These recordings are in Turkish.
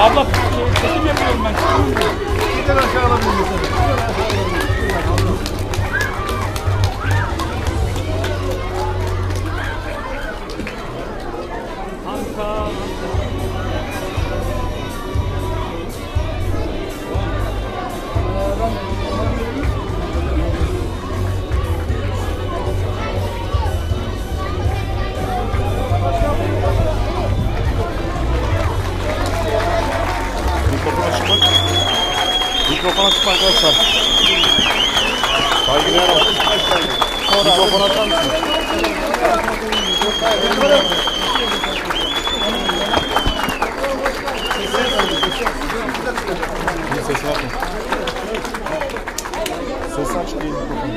Abla seçim yapıyorum ben. Bir de aşağı alabilir Mikrofon Mikrofon açık arkadaşlar. Saygılar olsun. Mikrofon açar mısın? Bir sesi açma. Sesi aç değil mikrofonu.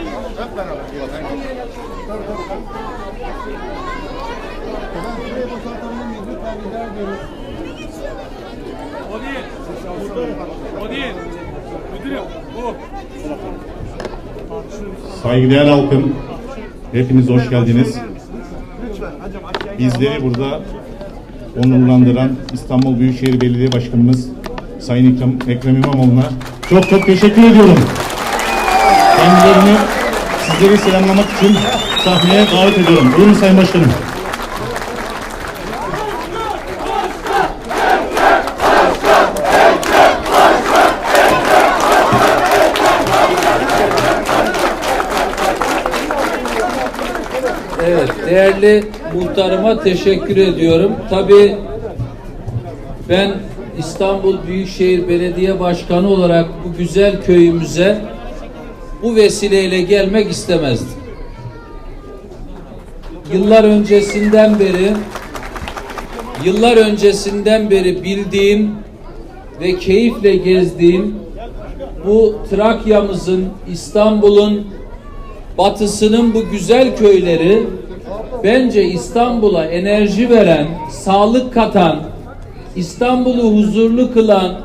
O değil. O değil. Müdürüm bu. Saygıdeğer halkım, hepiniz hoş geldiniz. Bizleri burada onurlandıran İstanbul Büyükşehir Belediye Başkanımız Sayın Ekrem, İmamoğlu'na çok çok teşekkür ediyorum. Kendilerini sizleri selamlamak için sahneye davet ediyorum. Buyurun Sayın Başkanım. Değerli muhtarıma teşekkür ediyorum. Tabii ben İstanbul Büyükşehir Belediye Başkanı olarak bu güzel köyümüze bu vesileyle gelmek istemezdim. Yıllar öncesinden beri yıllar öncesinden beri bildiğim ve keyifle gezdiğim bu Trakya'mızın, İstanbul'un batısının bu güzel köyleri bence İstanbul'a enerji veren, sağlık katan, İstanbul'u huzurlu kılan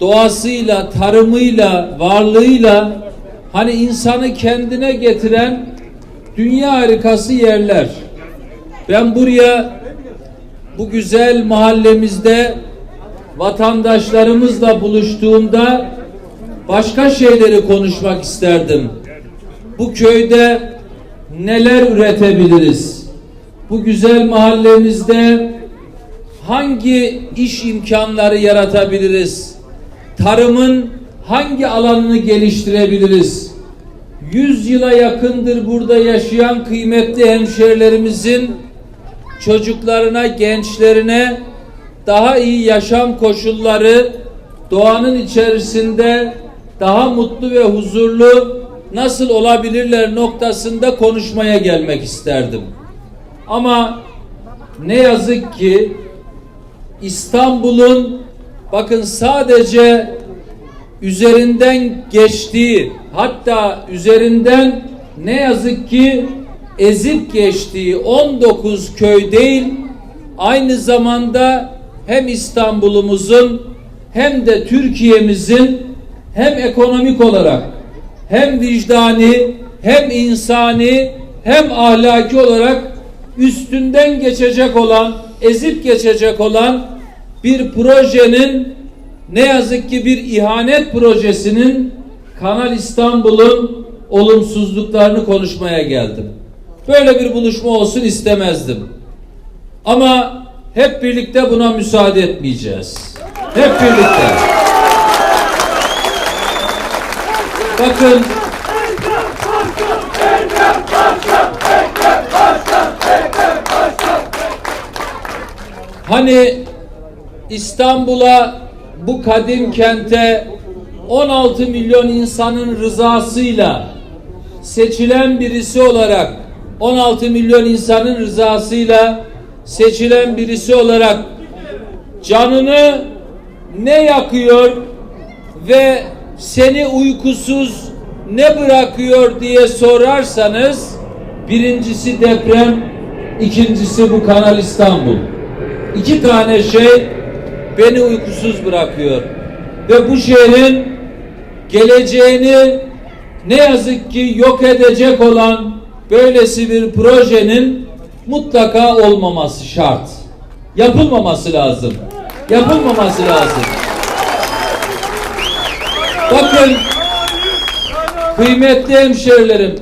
doğasıyla, tarımıyla, varlığıyla hani insanı kendine getiren dünya harikası yerler. Ben buraya bu güzel mahallemizde vatandaşlarımızla buluştuğumda başka şeyleri konuşmak isterdim bu köyde neler üretebiliriz? Bu güzel mahallemizde hangi iş imkanları yaratabiliriz? Tarımın hangi alanını geliştirebiliriz? Yüz yıla yakındır burada yaşayan kıymetli hemşerilerimizin çocuklarına, gençlerine daha iyi yaşam koşulları, doğanın içerisinde daha mutlu ve huzurlu nasıl olabilirler noktasında konuşmaya gelmek isterdim. Ama ne yazık ki İstanbul'un bakın sadece üzerinden geçtiği hatta üzerinden ne yazık ki ezip geçtiği 19 köy değil aynı zamanda hem İstanbul'umuzun hem de Türkiye'mizin hem ekonomik olarak hem vicdani hem insani hem ahlaki olarak üstünden geçecek olan ezip geçecek olan bir projenin ne yazık ki bir ihanet projesinin Kanal İstanbul'un olumsuzluklarını konuşmaya geldim. Böyle bir buluşma olsun istemezdim. Ama hep birlikte buna müsaade etmeyeceğiz. Hep birlikte. Bakın. Hani İstanbul'a bu kadim kente 16 milyon insanın rızasıyla seçilen birisi olarak 16 milyon insanın rızasıyla seçilen birisi olarak canını ne yakıyor ve seni uykusuz ne bırakıyor diye sorarsanız birincisi deprem, ikincisi bu Kanal İstanbul. İki tane şey beni uykusuz bırakıyor. Ve bu şehrin geleceğini ne yazık ki yok edecek olan böylesi bir projenin mutlaka olmaması şart. Yapılmaması lazım. yapılmaması lazım. Bakın kıymetli hemşerilerim,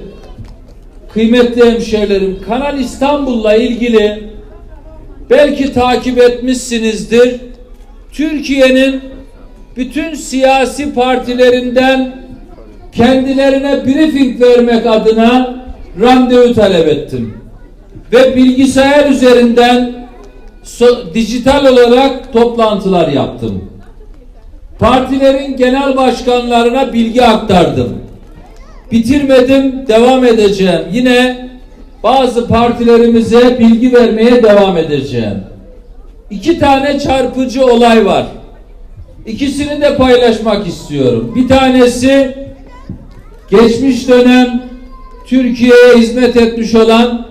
kıymetli hemşerilerim, Kanal İstanbul'la ilgili belki takip etmişsinizdir. Türkiye'nin bütün siyasi partilerinden kendilerine briefing vermek adına randevu talep ettim. Ve bilgisayar üzerinden so- dijital olarak toplantılar yaptım. Partilerin genel başkanlarına bilgi aktardım. Bitirmedim, devam edeceğim. Yine bazı partilerimize bilgi vermeye devam edeceğim. İki tane çarpıcı olay var. İkisini de paylaşmak istiyorum. Bir tanesi geçmiş dönem Türkiye'ye hizmet etmiş olan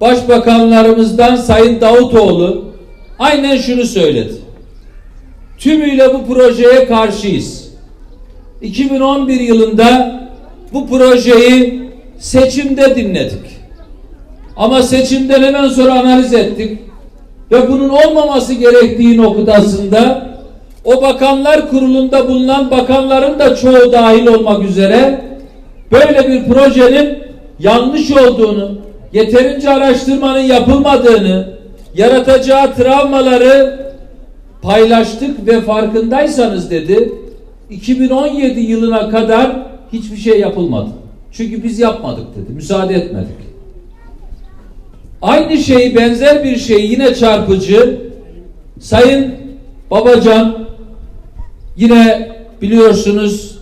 başbakanlarımızdan Sayın Davutoğlu aynen şunu söyledi. Tümüyle bu projeye karşıyız. 2011 yılında bu projeyi seçimde dinledik. Ama seçimden hemen sonra analiz ettik. Ve bunun olmaması gerektiği noktasında o bakanlar kurulunda bulunan bakanların da çoğu dahil olmak üzere böyle bir projenin yanlış olduğunu, yeterince araştırmanın yapılmadığını, yaratacağı travmaları paylaştık ve farkındaysanız dedi 2017 yılına kadar hiçbir şey yapılmadı. Çünkü biz yapmadık dedi. Müsaade etmedik. Aynı şey benzer bir şey yine çarpıcı Sayın Babacan yine biliyorsunuz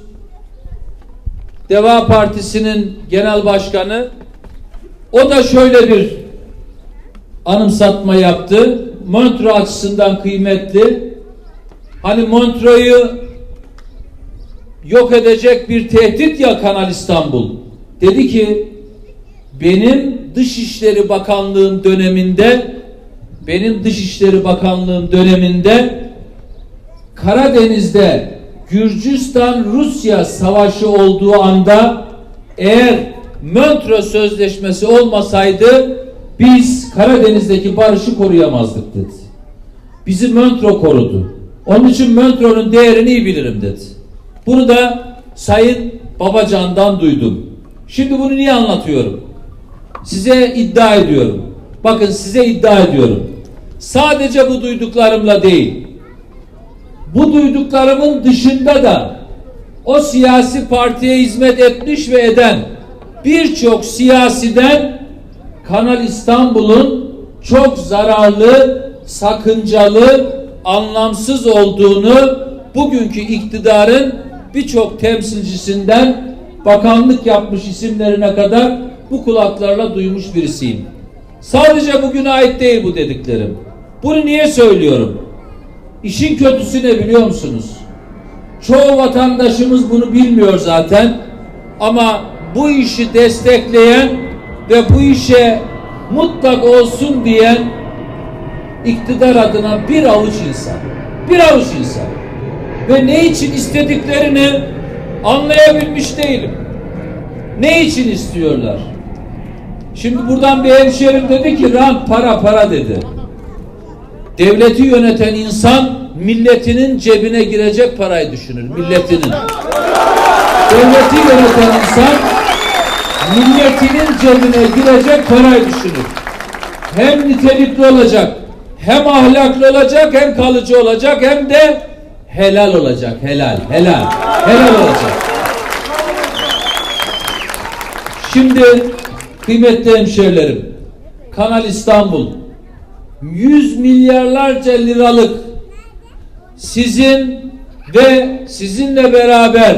Deva Partisi'nin genel başkanı o da şöyle bir anımsatma yaptı. Montreux açısından kıymetli. Hani Montreux'u yok edecek bir tehdit ya Kanal İstanbul. Dedi ki benim Dışişleri Bakanlığım döneminde benim Dışişleri Bakanlığım döneminde Karadeniz'de Gürcistan-Rusya savaşı olduğu anda eğer Montreux Sözleşmesi olmasaydı biz Karadeniz'deki barışı koruyamazdık dedi. Bizi Montreux korudu. Onun için Montreux'un değerini iyi bilirim dedi. Bunu da Sayın Babacan'dan duydum. Şimdi bunu niye anlatıyorum? Size iddia ediyorum. Bakın size iddia ediyorum. Sadece bu duyduklarımla değil. Bu duyduklarımın dışında da o siyasi partiye hizmet etmiş ve eden birçok siyasiden Kanal İstanbul'un çok zararlı, sakıncalı, anlamsız olduğunu bugünkü iktidarın birçok temsilcisinden bakanlık yapmış isimlerine kadar bu kulaklarla duymuş birisiyim. Sadece bugüne ait değil bu dediklerim. Bunu niye söylüyorum? İşin kötüsü ne biliyor musunuz? Çoğu vatandaşımız bunu bilmiyor zaten. Ama bu işi destekleyen ve bu işe mutlak olsun diyen iktidar adına bir avuç insan. Bir avuç insan. Ve ne için istediklerini anlayabilmiş değilim. Ne için istiyorlar? Şimdi buradan bir hemşerim dedi ki rant para para dedi. Devleti yöneten insan milletinin cebine girecek parayı düşünür. Milletinin. Devleti yöneten insan milletinin cebine girecek parayı düşünür. Hem nitelikli olacak, hem ahlaklı olacak, hem kalıcı olacak, hem de helal olacak. Helal, helal. Helal olacak. Şimdi kıymetli hemşerilerim, Kanal İstanbul 100 milyarlarca liralık sizin ve sizinle beraber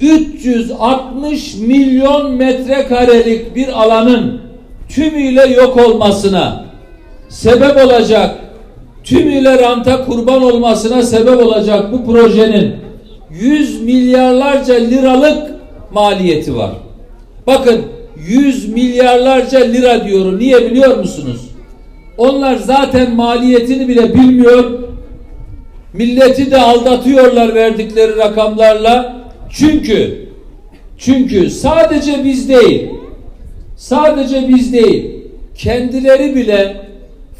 360 milyon metrekarelik bir alanın tümüyle yok olmasına sebep olacak, tümüyle ranta kurban olmasına sebep olacak bu projenin 100 milyarlarca liralık maliyeti var. Bakın 100 milyarlarca lira diyorum. Niye biliyor musunuz? Onlar zaten maliyetini bile bilmiyor. Milleti de aldatıyorlar verdikleri rakamlarla. Çünkü çünkü sadece biz değil sadece biz değil kendileri bile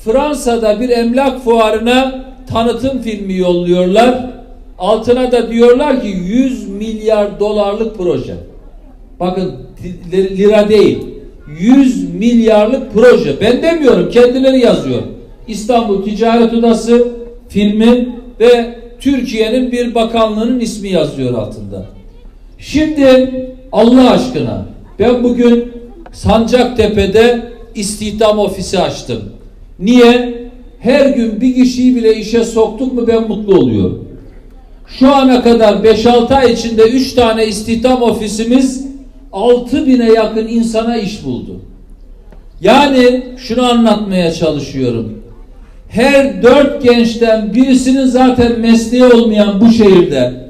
Fransa'da bir emlak fuarına tanıtım filmi yolluyorlar. Altına da diyorlar ki 100 milyar dolarlık proje. Bakın li- lira değil. 100 milyarlık proje. Ben demiyorum kendileri yazıyor. İstanbul Ticaret Odası filmi ve Türkiye'nin bir bakanlığının ismi yazıyor altında. Şimdi Allah aşkına ben bugün Sancaktepe'de istihdam ofisi açtım. Niye? Her gün bir kişiyi bile işe soktuk mu ben mutlu oluyorum. Şu ana kadar 5-6 ay içinde 3 tane istihdam ofisimiz 6 bine yakın insana iş buldu. Yani şunu anlatmaya çalışıyorum. Her dört gençten birisinin zaten mesleği olmayan bu şehirde,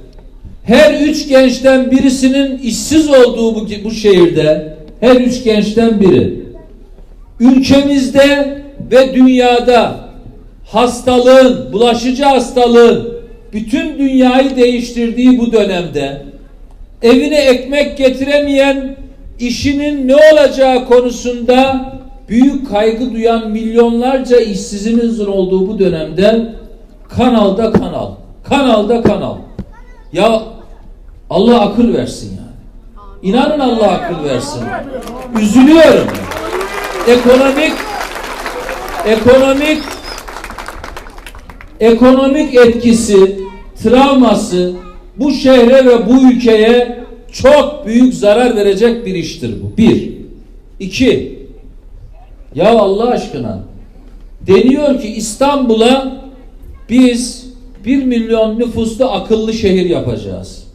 her üç gençten birisinin işsiz olduğu bu, bu şehirde, her üç gençten biri, ülkemizde ve dünyada hastalığın, bulaşıcı hastalığın bütün dünyayı değiştirdiği bu dönemde evine ekmek getiremeyen işinin ne olacağı konusunda büyük kaygı duyan milyonlarca işsizimizin olduğu bu dönemde kanalda kanal, kanalda kanal. Ya Allah akıl versin yani. İnanın Allah akıl versin. Üzülüyorum. Ekonomik ekonomik ekonomik etkisi, travması bu şehre ve bu ülkeye çok büyük zarar verecek bir iştir bu. Bir. İki. Ya Allah aşkına deniyor ki İstanbul'a biz bir milyon nüfuslu akıllı şehir yapacağız.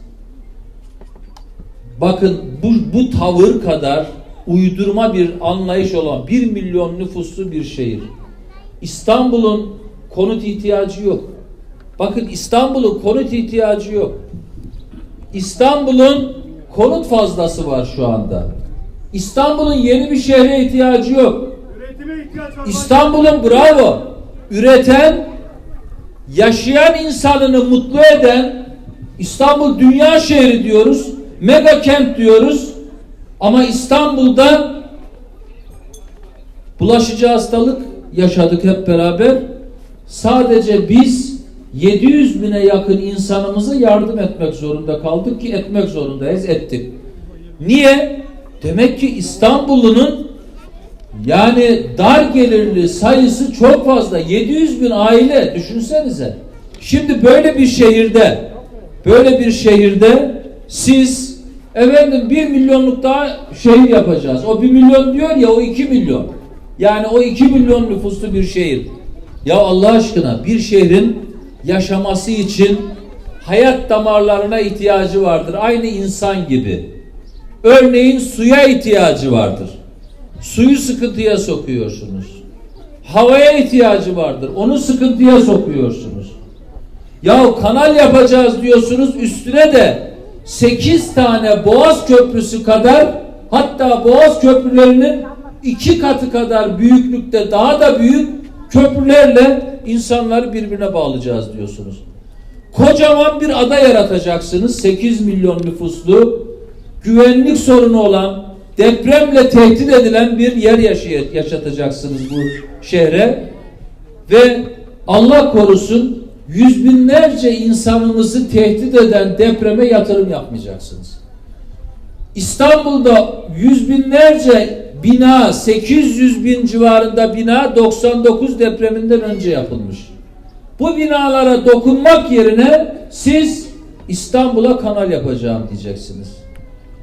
Bakın bu, bu tavır kadar uydurma bir anlayış olan bir milyon nüfuslu bir şehir. İstanbul'un konut ihtiyacı yok. Bakın İstanbul'un konut ihtiyacı yok. İstanbul'un konut fazlası var şu anda. İstanbul'un yeni bir şehre ihtiyacı yok. İstanbul'un bravo üreten yaşayan insanını mutlu eden İstanbul dünya şehri diyoruz. Mega kent diyoruz. Ama İstanbul'da bulaşıcı hastalık yaşadık hep beraber. Sadece biz 700 bine yakın insanımıza yardım etmek zorunda kaldık ki etmek zorundayız ettik. Niye? Demek ki İstanbul'un yani dar gelirli sayısı çok fazla. 700 bin aile düşünsenize. Şimdi böyle bir şehirde böyle bir şehirde siz efendim bir milyonluk daha şehir yapacağız. O bir milyon diyor ya o iki milyon. Yani o iki milyon nüfuslu bir şehir. Ya Allah aşkına bir şehrin yaşaması için hayat damarlarına ihtiyacı vardır. Aynı insan gibi. Örneğin suya ihtiyacı vardır. Suyu sıkıntıya sokuyorsunuz. Havaya ihtiyacı vardır. Onu sıkıntıya sokuyorsunuz. Ya kanal yapacağız diyorsunuz üstüne de 8 tane Boğaz Köprüsü kadar hatta Boğaz Köprülerinin iki katı kadar büyüklükte daha da büyük köprülerle insanları birbirine bağlayacağız diyorsunuz. Kocaman bir ada yaratacaksınız. 8 milyon nüfuslu güvenlik sorunu olan depremle tehdit edilen bir yer yaşatacaksınız bu şehre ve Allah korusun yüz binlerce insanımızı tehdit eden depreme yatırım yapmayacaksınız. İstanbul'da yüz binlerce bina 800 bin civarında bina 99 depreminden önce yapılmış. Bu binalara dokunmak yerine siz İstanbul'a kanal yapacağım diyeceksiniz.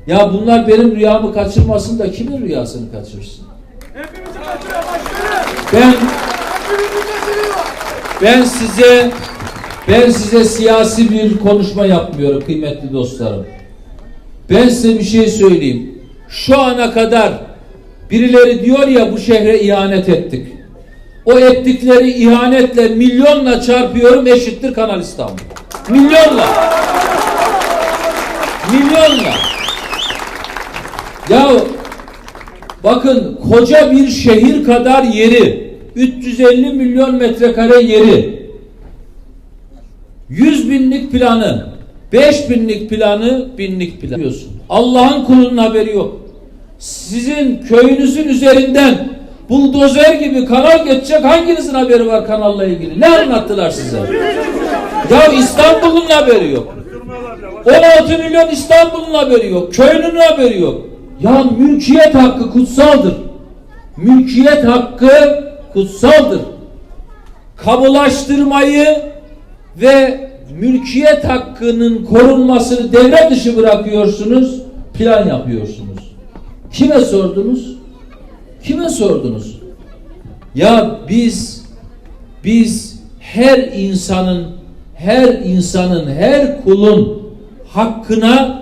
Ya bunlar benim rüyamı kaçırmasın da kimin rüyasını kaçırsın? Hepimizi kaçırıyor başkanım. Ben ben size ben size siyasi bir konuşma yapmıyorum kıymetli dostlarım. Ben size bir şey söyleyeyim. Şu ana kadar birileri diyor ya bu şehre ihanet ettik. O ettikleri ihanetle milyonla çarpıyorum eşittir Kanal İstanbul. Milyonla. Milyonla. Ya bakın koca bir şehir kadar yeri 350 milyon metrekare yeri 100 binlik planı 5 binlik planı binlik planı diyorsun. Allah'ın kulunun haberi yok. Sizin köyünüzün üzerinden buldozer gibi kanal geçecek. Hanginizin haberi var kanalla ilgili? Ne anlattılar size? Ya İstanbul'un haberi yok. 16 milyon İstanbul'un haberi yok. Köylünün haberi yok. Ya mülkiyet hakkı kutsaldır. Mülkiyet hakkı kutsaldır. Kamulaştırmayı ve mülkiyet hakkının korunmasını devre dışı bırakıyorsunuz, plan yapıyorsunuz. Kime sordunuz? Kime sordunuz? Ya biz biz her insanın her insanın her kulun hakkına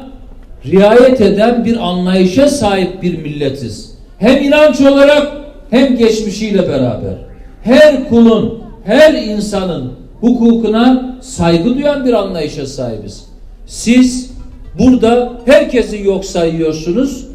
riayet eden bir anlayışa sahip bir milletiz. Hem inanç olarak hem geçmişiyle beraber. Her kulun, her insanın hukukuna saygı duyan bir anlayışa sahibiz. Siz burada herkesi yok sayıyorsunuz.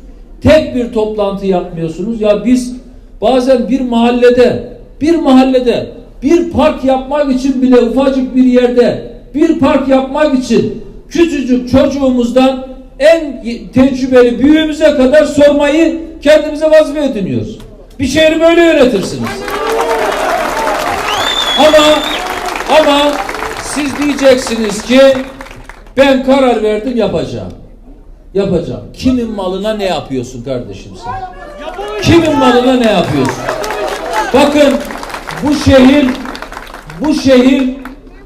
Tek bir toplantı yapmıyorsunuz. Ya biz bazen bir mahallede, bir mahallede bir park yapmak için bile ufacık bir yerde bir park yapmak için küçücük çocuğumuzdan en tecrübeli büyüğümüze kadar sormayı kendimize vazife ediniyoruz. Bir şehri böyle yönetirsiniz. Ama ama siz diyeceksiniz ki ben karar verdim yapacağım. Yapacağım. Kimin malına ne yapıyorsun kardeşim sen? Kimin malına ne yapıyorsun? Bakın bu şehir bu şehir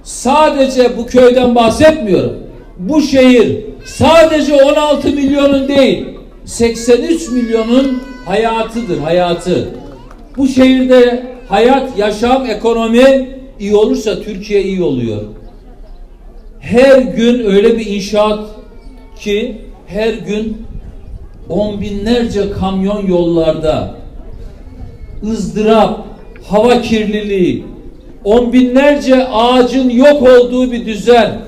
sadece bu köyden bahsetmiyorum. Bu şehir sadece 16 milyonun değil 83 milyonun hayatıdır hayatı. Bu şehirde hayat, yaşam, ekonomi iyi olursa Türkiye iyi oluyor. Her gün öyle bir inşaat ki her gün on binlerce kamyon yollarda ızdırap, hava kirliliği, on binlerce ağacın yok olduğu bir düzen,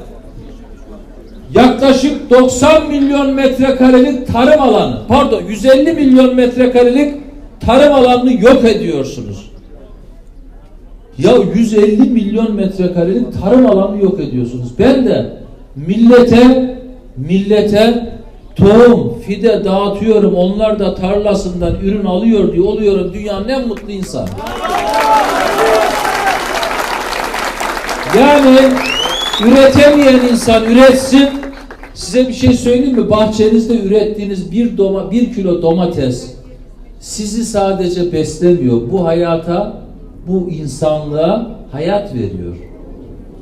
yaklaşık 90 milyon metrekarelik tarım alanı, pardon 150 milyon metrekarelik tarım alanını yok ediyorsunuz. Ya 150 milyon metrekarelik tarım alanı yok ediyorsunuz. Ben de millete millete tohum, fide dağıtıyorum. Onlar da tarlasından ürün alıyor diye oluyorum. Dünyanın en mutlu insanı. Yani üretemeyen insan üretsin. Size bir şey söyleyeyim mi? Bahçenizde ürettiğiniz bir doma, bir kilo domates sizi sadece beslemiyor. Bu hayata, bu insanlığa hayat veriyor.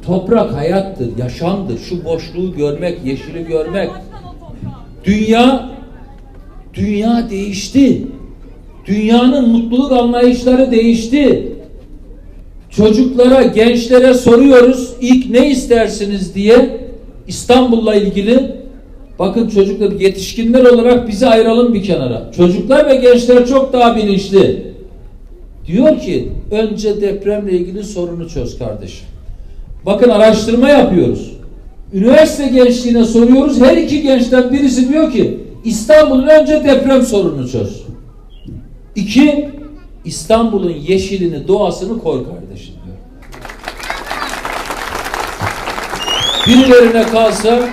Toprak hayattır, yaşamdır. Şu boşluğu görmek, yeşili görmek. Dünya dünya değişti. Dünyanın mutluluk anlayışları değişti. Çocuklara, gençlere soruyoruz ilk ne istersiniz diye İstanbul'la ilgili bakın çocuklar yetişkinler olarak bizi ayıralım bir kenara. Çocuklar ve gençler çok daha bilinçli. Diyor ki önce depremle ilgili sorunu çöz kardeşim. Bakın araştırma yapıyoruz. Üniversite gençliğine soruyoruz. Her iki gençten birisi diyor ki İstanbul'un önce deprem sorununu çöz. İki, İstanbul'un yeşilini, doğasını koy kardeşim diyor. Birilerine kalsa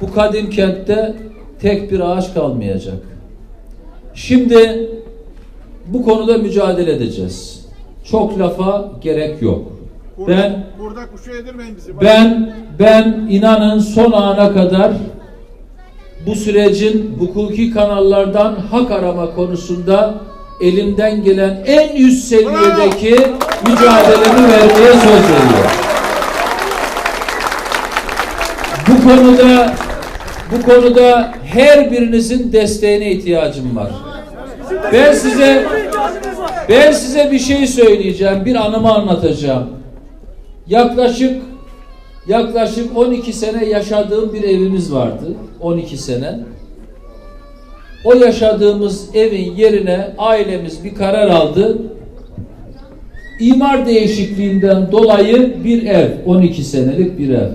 bu kadim kentte tek bir ağaç kalmayacak. Şimdi bu konuda mücadele edeceğiz. Çok lafa gerek yok. Ben Burada kuşu yedirmeyin bizi. ben ben inanın son ana kadar bu sürecin hukuki kanallardan hak arama konusunda elimden gelen en üst seviyedeki mücadelemi vermeye söz veriyorum. Bu konuda bu konuda her birinizin desteğine ihtiyacım var. Ben size ben size bir şey söyleyeceğim, bir anımı anlatacağım. Yaklaşık yaklaşık 12 sene yaşadığım bir evimiz vardı. 12 sene. O yaşadığımız evin yerine ailemiz bir karar aldı. İmar değişikliğinden dolayı bir ev, 12 senelik bir ev.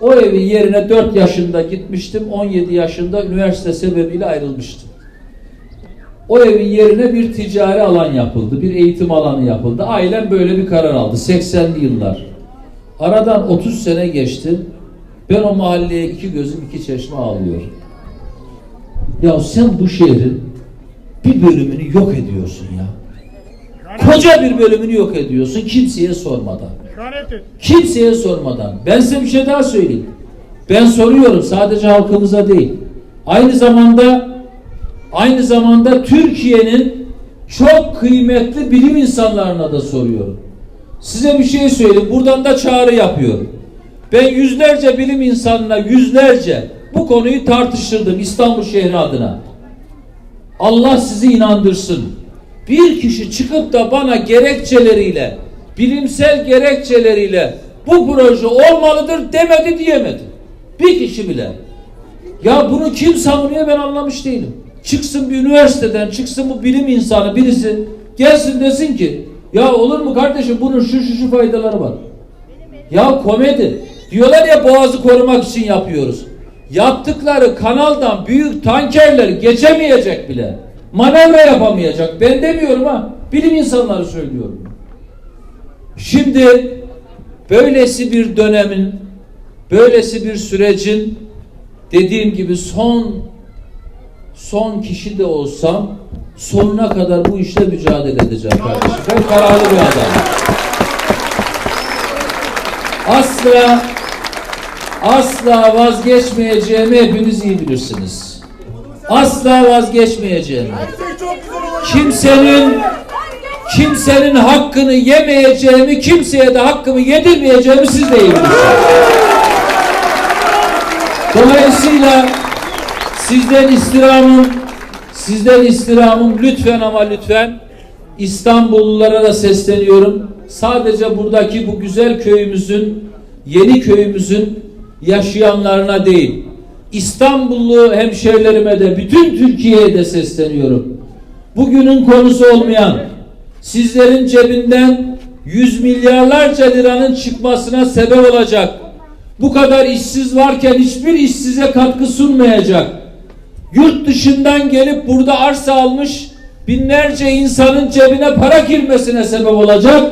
O evin yerine 4 yaşında gitmiştim, 17 yaşında üniversite sebebiyle ayrılmıştım. O evin yerine bir ticari alan yapıldı, bir eğitim alanı yapıldı. Ailem böyle bir karar aldı, 80'li yıllar. Aradan 30 sene geçti. Ben o mahalleye iki gözüm iki çeşme ağlıyorum. Ya sen bu şehrin bir bölümünü yok ediyorsun ya. Koca bir bölümünü yok ediyorsun kimseye sormadan. Kimseye sormadan. Ben size bir şey daha söyleyeyim. Ben soruyorum sadece halkımıza değil. Aynı zamanda aynı zamanda Türkiye'nin çok kıymetli bilim insanlarına da soruyorum. Size bir şey söyleyeyim. Buradan da çağrı yapıyorum. Ben yüzlerce bilim insanına yüzlerce bu konuyu tartıştırdım İstanbul şehri adına. Allah sizi inandırsın. Bir kişi çıkıp da bana gerekçeleriyle, bilimsel gerekçeleriyle bu proje olmalıdır demedi diyemedi. Bir kişi bile. Ya bunu kim savunuyor ben anlamış değilim. Çıksın bir üniversiteden, çıksın bu bilim insanı birisi gelsin desin ki ya olur mu kardeşim bunun şu şu şu faydaları var. Ya komedi. Diyorlar ya boğazı korumak için yapıyoruz. Yaptıkları kanaldan büyük tankerler geçemeyecek bile. Manevra yapamayacak. Ben demiyorum ha. Bilim insanları söylüyorum. Şimdi böylesi bir dönemin, böylesi bir sürecin dediğim gibi son son kişi de olsam sonuna kadar bu işle mücadele edeceğim kardeşim. Ben kararlı bir adamım. Asla asla vazgeçmeyeceğimi hepiniz iyi bilirsiniz. Asla vazgeçmeyeceğimi. Kimsenin kimsenin hakkını yemeyeceğimi, kimseye de hakkımı yedirmeyeceğimi siz de iyi bilirsiniz. Dolayısıyla sizden istirhamım sizden istirhamım lütfen ama lütfen İstanbullulara da sesleniyorum. Sadece buradaki bu güzel köyümüzün, yeni köyümüzün yaşayanlarına değil, İstanbullu hemşehrilerime de bütün Türkiye'ye de sesleniyorum. Bugünün konusu olmayan, sizlerin cebinden yüz milyarlarca liranın çıkmasına sebep olacak, bu kadar işsiz varken hiçbir işsize katkı sunmayacak, yurt dışından gelip burada arsa almış binlerce insanın cebine para girmesine sebep olacak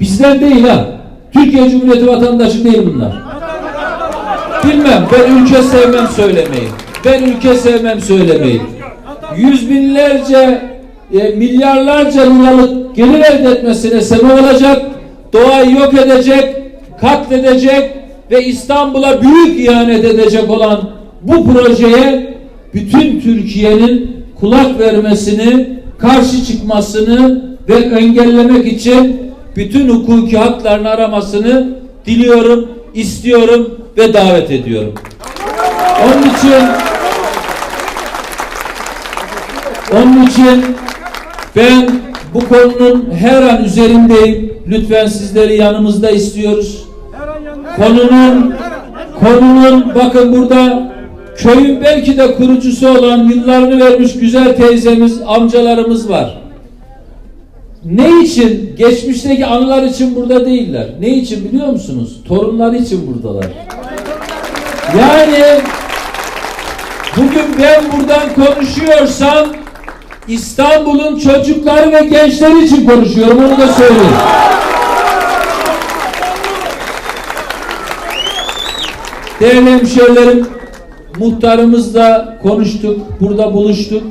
bizden değil ha. Türkiye Cumhuriyeti vatandaşı değil bunlar. Bilmem ben ülke sevmem söylemeyi. Ben ülke sevmem söylemeyi. Yüz binlerce e, milyarlarca liralık gelir elde etmesine sebep olacak. Doğayı yok edecek, katledecek ve İstanbul'a büyük ihanet edecek olan bu projeye bütün Türkiye'nin kulak vermesini, karşı çıkmasını ve engellemek için bütün hukuki haklarını aramasını diliyorum, istiyorum ve davet ediyorum. Onun için onun için ben bu konunun her an üzerindeyim. Lütfen sizleri yanımızda istiyoruz. Konunun konunun bakın burada köyün belki de kurucusu olan yıllarını vermiş güzel teyzemiz, amcalarımız var. Ne için? Geçmişteki anılar için burada değiller. Ne için biliyor musunuz? Torunları için buradalar. Yani bugün ben buradan konuşuyorsam İstanbul'un çocukları ve gençleri için konuşuyorum onu da söyleyeyim. Değerli hemşehrilerim, muhtarımızla konuştuk, burada buluştuk.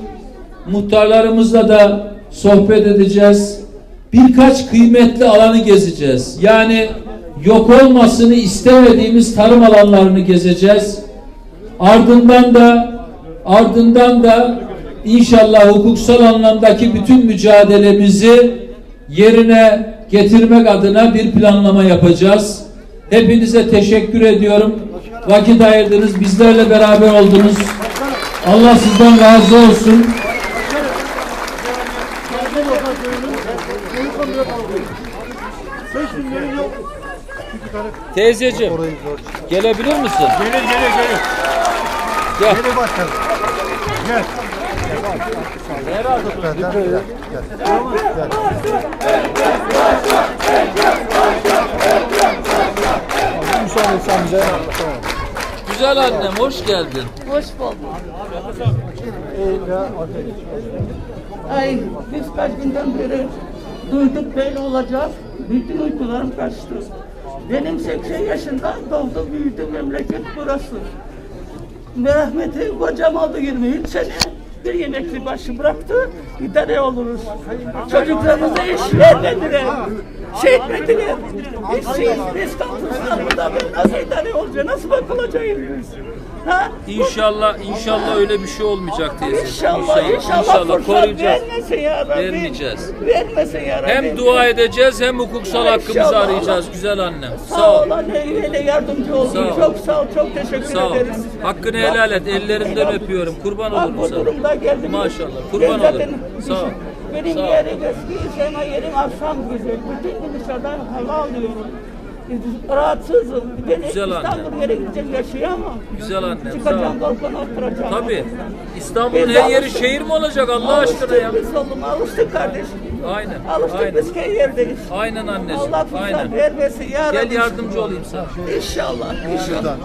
Muhtarlarımızla da sohbet edeceğiz. Birkaç kıymetli alanı gezeceğiz. Yani yok olmasını istemediğimiz tarım alanlarını gezeceğiz. Ardından da ardından da inşallah hukuksal anlamdaki bütün mücadelemizi yerine getirmek adına bir planlama yapacağız. Hepinize teşekkür ediyorum. Vakit ayırdınız, bizlerle beraber oldunuz. Allah sizden razı olsun. Teyzeciğim, gelebilir misin? Gelir gelir gelir. Gel. Gelir başkanım. Gel. Gel, gel, gel. Müsaade sen bize. Tamam. Güzel annem, hoş geldin. Hoş bulduk. Ay biz kaç günden beri duyduk böyle olacak. Bütün uykularım kaçtı. Benim 80 yaşında doğdu büyüdü memleket burası. Ve rahmeti kocam oldu 23 sene. bir yemekli başı bıraktı. İdare oluruz. Çocuklarımıza iş vermediler. Şey etmediler. İşsiz, biz kalkırsak burada ben nasıl idare olacağım? Nasıl bakılacağım? Ha? İnşallah inşallah öyle bir şey olmayacak teyze. İnşallah, inşallah, inşallah fırsat koruyacağız. Vermesin ya Rabbi. Vermeyeceğiz. Vermesin ya Rabbi. Hem dua edeceğiz hem hukuksal hakkımızı İnşallah. arayacağız güzel annem. Sağ Sağ ol. anne, öyle yardımcı oldun. Sağ ol. Çok sağ ol, çok teşekkür Sağ ol. ederiz. Hakkını helal et. Ellerinden öpüyorum. Kurban Bak olurum bu sana. durumda geldim. Maşallah. Kurban olurum. Sağ ol. Benim yerim eski, sana yerim akşam güzel. Bütün gün dışarıdan hava alıyorum. Rahatsızım. Ben Güzel anne. İstanbul yere gideceğim yaşayamam. Güzel annem. Sağ Çıkacağım ol. balkona oturacağım. Tabii. İstanbul'un her yeri şehir mi olacak Allah aşkına ya? Alıştık biz oğlum, alıştık kardeşim. Aynen. Alıştık Aynen. biz köy yerdeyiz. Aynen anneciğim. Allah fırsat Aynen. vermesin ya Gel Rabbi. yardımcı olayım sana. İnşallah, inşallah.